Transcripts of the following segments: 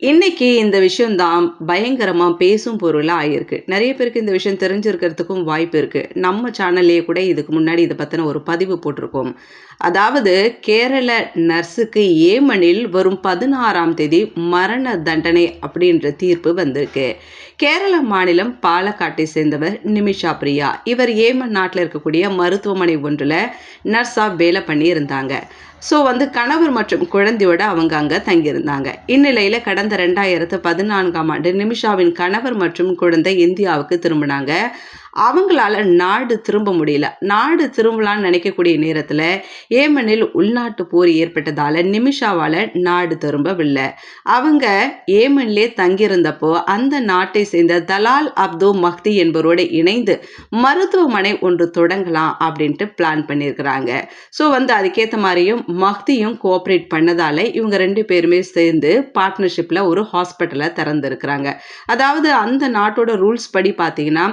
இன்னைக்கு இந்த விஷயம் தான் பேசும் பொருளாக ஆகியிருக்கு நிறைய பேருக்கு இந்த விஷயம் தெரிஞ்சிருக்கிறதுக்கும் வாய்ப்பு இருக்குது நம்ம சேனல்லையே கூட இதுக்கு முன்னாடி இதை பற்றின ஒரு பதிவு போட்டிருக்கோம். அதாவது கேரள நர்ஸுக்கு ஏமனில் வரும் பதினாறாம் தேதி மரண தண்டனை அப்படின்ற தீர்ப்பு வந்திருக்கு. கேரள மாநிலம் பாலக்காட்டை சேர்ந்தவர் நிமிஷா பிரியா. இவர் ஏமன் நாட்டில் இருக்கக்கூடிய மருத்துவமனை ஒன்றில் நர்ஸாக வேலை பண்ணி இருந்தாங்க ஸோ வந்து கணவர் மற்றும் குழந்தையோட அவங்க அங்கே தங்கியிருந்தாங்க. இந்நிலையில் கடந்த ரெண்டாயிரத்து பதினான்காம் ஆண்டு நிமிஷாவின் கணவர் மற்றும் குழந்தை இந்தியாவுக்கு திரும்பினாங்க. அவங்களால நாடு திரும்ப முடியல. நாடு திரும்பலான்னு நினைக்கக்கூடிய நேரத்தில் ஏமனில் உள்நாட்டு போர் ஏற்பட்டதால் நிமிஷாவால் நாடு திரும்பவில்லை. அவங்க ஏமனிலே தங்கியிருந்தப்போ அந்த நாட்டை சேர்ந்த தலால் அப்தோ மஹ்தி என்பவரோடு இணைந்து மருத்துவமனை ஒன்று தொடங்கலாம் அப்படின்ட்டு பிளான் பண்ணியிருக்கிறாங்க. ஸோ வந்து அதுக்கேற்ற மாதிரியும் மஹ்தியும் கோஆப்ரேட் பண்ணதால இவங்க ரெண்டு பேருமே சேர்ந்து பார்ட்னர்ஷிப்பில் ஒரு ஹாஸ்பிட்டலை திறந்துருக்கிறாங்க. அதாவது அந்த நாட்டோட ரூல்ஸ் படி பார்த்தீங்கன்னா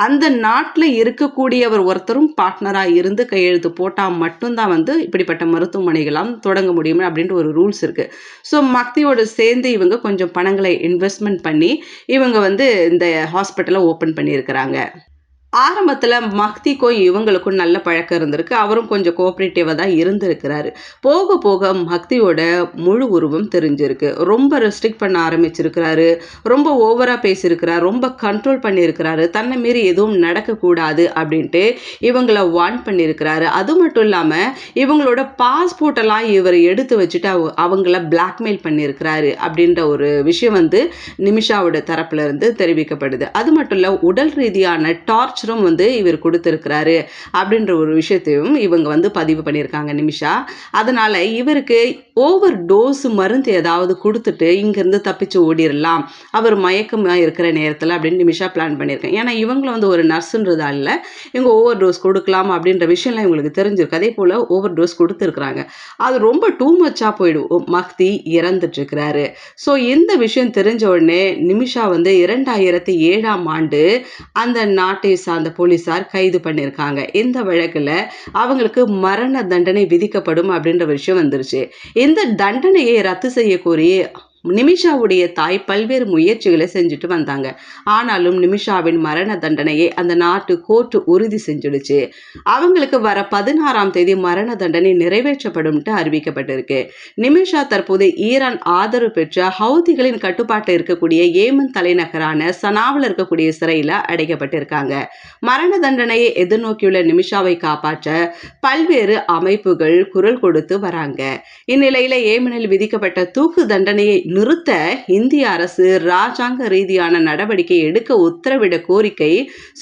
அந்த நாட்டில் இருக்கக்கூடியவர் ஒருத்தரும் பார்ட்னராக இருந்து கையெழுத்து போட்டால் மட்டும்தான் வந்து இப்படிப்பட்ட மருத்துவமனைகளாம் தொடங்க முடியும் அப்படின்ட்டு ஒரு ரூல்ஸ் இருக்குது ஸோ மக்தியோடு சேர்ந்து இவங்க கொஞ்சம் பணங்களை இன்வெஸ்ட்மெண்ட் பண்ணி இவங்க வந்து இந்த ஹாஸ்பிட்டலை ஓப்பன் பண்ணியிருக்கிறாங்க. ஆரம்பத்தில் மக்திக்கும் இவங்களுக்கும் நல்ல பழக்கம் இருந்திருக்கு. அவரும் கொஞ்சம் கோஆப்ரேட்டிவாக தான் இருந்திருக்கிறாரு. போக போக மக்தியோட முழு உருவம் தெரிஞ்சிருக்கு. ரொம்ப ரெஸ்ட்ரிக்ட் பண்ண ஆரம்பிச்சிருக்கிறாரு. ரொம்ப ஓவராக பேசியிருக்கிறார். ரொம்ப கண்ட்ரோல் பண்ணியிருக்கிறாரு. தன்னை மீறி எதுவும் நடக்கக்கூடாது அப்படின்ட்டு இவங்களை வார்ன் பண்ணியிருக்கிறாரு. அது மட்டும் இல்லாமல் இவங்களோட பாஸ்போர்ட்டெல்லாம் இவர் எடுத்து வச்சுட்டு அவ அவங்கள பிளாக்மெயில் பண்ணியிருக்கிறாரு அப்படின்ற ஒரு விஷயம் வந்து நிமிஷாவோட தரப்புல இருந்து தெரிவிக்கப்படுது. அது மட்டும் இல்லை உடல் ரீதியான டார்ச் டார்ச்சரும் வந்து இவர் கொடுத்துருக்கிறாரு அப்படின்ற ஒரு விஷயத்தையும் இவங்க வந்து பதிவு பண்ணியிருக்காங்க நிமிஷா. அதனால் இவருக்கு ஓவர் டோஸு மருந்து ஏதாவது கொடுத்துட்டு இங்கேருந்து தப்பிச்சு ஓடிடலாம் அவர் மயக்கமாக இருக்கிற நேரத்தில் அப்படின்னு நிமிஷா பிளான் பண்ணியிருக்கேன். ஏன்னா இவங்களும் வந்து ஒரு நர்ஸுன்றதால இவங்க ஓவர் டோஸ் கொடுக்கலாம் அப்படின்ற விஷயம்லாம் இவங்களுக்கு தெரிஞ்சிருக்கு. அதே போல் ஓவர் டோஸ் கொடுத்துருக்குறாங்க. அது ரொம்ப டூ மச்சாக போயிடும். மக்தி இறந்துட்டுருக்கிறாரு. ஸோ இந்த விஷயம் தெரிஞ்ச உடனே நிமிஷா வந்து இரண்டாயிரத்தி ஏழாம் ஆண்டு அந்த நாட்டை சார்ந்த போலீஸார் கைது பண்ணியிருக்காங்க. இந்த வழக்கில் அவங்களுக்கு மரண தண்டனை விதிக்கப்படும் அப்படின்ற விஷயம் வந்துருச்சு. இந்த தண்டனையை ரத்து செய்ய கோரி நிமிஷாவுடைய தாய் பல்வேறு முயற்சிகளை செஞ்சுட்டு வந்தாங்க. ஆனாலும் நிமிஷாவின் மரண தண்டனையை அந்த நாட்டு கோர்ட்டு உறுதி செஞ்சிடுச்சு. அவங்களுக்கு வர பதினாறாம் தேதி மரண தண்டனை நிறைவேற்றப்படும்ட்டு அறிவிக்கப்பட்டிருக்கு. நிமிஷா தற்போது ஈரான் ஆதரவு பெற்ற ஹவுதிகளின் கட்டுப்பாட்டில் இருக்கக்கூடிய ஏமன் தலைநகரான சனாவில் இருக்கக்கூடிய சிறையில் அடைக்கப்பட்டிருக்காங்க. மரண தண்டனையை எதிர்நோக்கியுள்ள நிமிஷாவை காப்பாற்ற பல்வேறு அமைப்புகள் குரல் கொடுத்து வராங்க. இந்நிலையில ஏமனில் விதிக்கப்பட்ட தூக்கு தண்டனையை நிறுத்த இந்திய அரசு ராஜாங்க ரீதியான நடவடிக்கை எடுக்க உத்தரவிட கோரிக்கை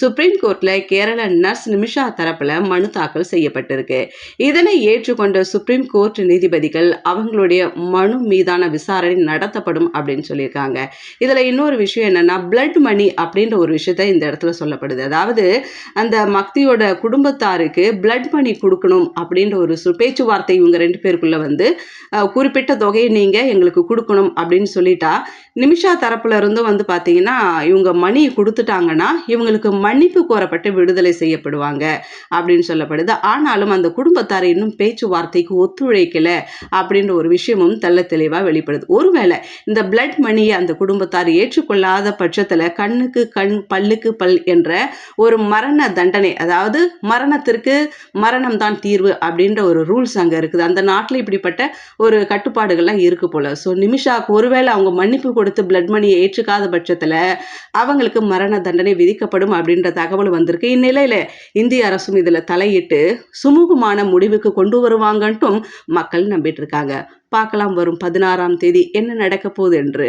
சுப்ரீம் கோர்ட்ல கேரள நர்ஸ் நிமிஷா தரப்புல மனு தாக்கல் செய்யப்பட்டிருக்கு. இதனை ஏற்றுக்கொண்ட சுப்ரீம் கோர்ட் நீதிபதிகள் அவங்களுடைய மனு மீதான விசாரணை நடத்தப்படும் அப்படின்னு சொல்லியிருக்காங்க. இதுல இன்னொரு விஷயம் என்னன்னா பிளட் மணி அப்படின்ற ஒரு விஷயத்த இந்த இடத்துல சொல்லப்படுது. அதாவது அந்த மக்தியோட குடும்பத்தாருக்கு பிளட் மணி கொடுக்கணும் அப்படின்ற ஒரு பேச்சுவார்த்தை இவங்க ரெண்டு பேருக்குள்ள வந்து குறிப்பிட்ட தொகையை நீங்க எங்களுக்கு கொடுக்கணும் அப்படின்னு சொல்லிட்டா நிமிஷா தரப்புல இருந்தும் வந்து பார்த்தீங்கன்னா இவங்க மணி கொடுத்துட்டாங்கன்னா இவங்களுக்கு மன்னிப்பு கோரப்பட்டு விடுதலை செய்யப்படுவாங்க அப்படின்னு சொல்லப்படுது. ஆனாலும் அந்த குடும்பத்தார் இன்னும் பேச்சுவார்த்தைக்கு ஒத்துழைக்கல அப்படின்ற ஒரு விஷயமும் தெல்ல தெளிவாக வெளிப்படுது. ஒருவேளை இந்த பிளட் மணியை அந்த குடும்பத்தார் ஏற்றுக்கொள்ளாத பட்சத்தில் கண்ணுக்கு கண் பல்லுக்கு பல் என்ற ஒரு மரண தண்டனை அதாவது மரணத்திற்கு மரணம் தான் தீர்வு அப்படின்ற ஒரு ரூல்ஸ் அங்கே இருக்குது. அந்த நாட்டில் இப்படிப்பட்ட ஒரு கட்டுப்பாடுகள்லாம் இருக்கு போல. ஸோ நிமிஷாக்கு ஒருவேளை அவங்க மன்னிப்பு கொடுத்து பிளட் மணியை ஏற்றுக்காத பட்சத்தில் அவங்களுக்கு மரண தண்டனை விதிக்கப்படும் அப்படின்ற தகவல் வந்திருக்கு. இந்நிலையில் இந்திய அரசும் இதில் தலையிட்டு சுமூகமான முடிவுக்கு கொண்டு வருவாங்கன்ட்டும் மக்கள் நம்பிட்டு இருக்காங்க. பார்க்கலாம் வரும் பதினாறாம் தேதி என்ன நடக்க போகுது என்று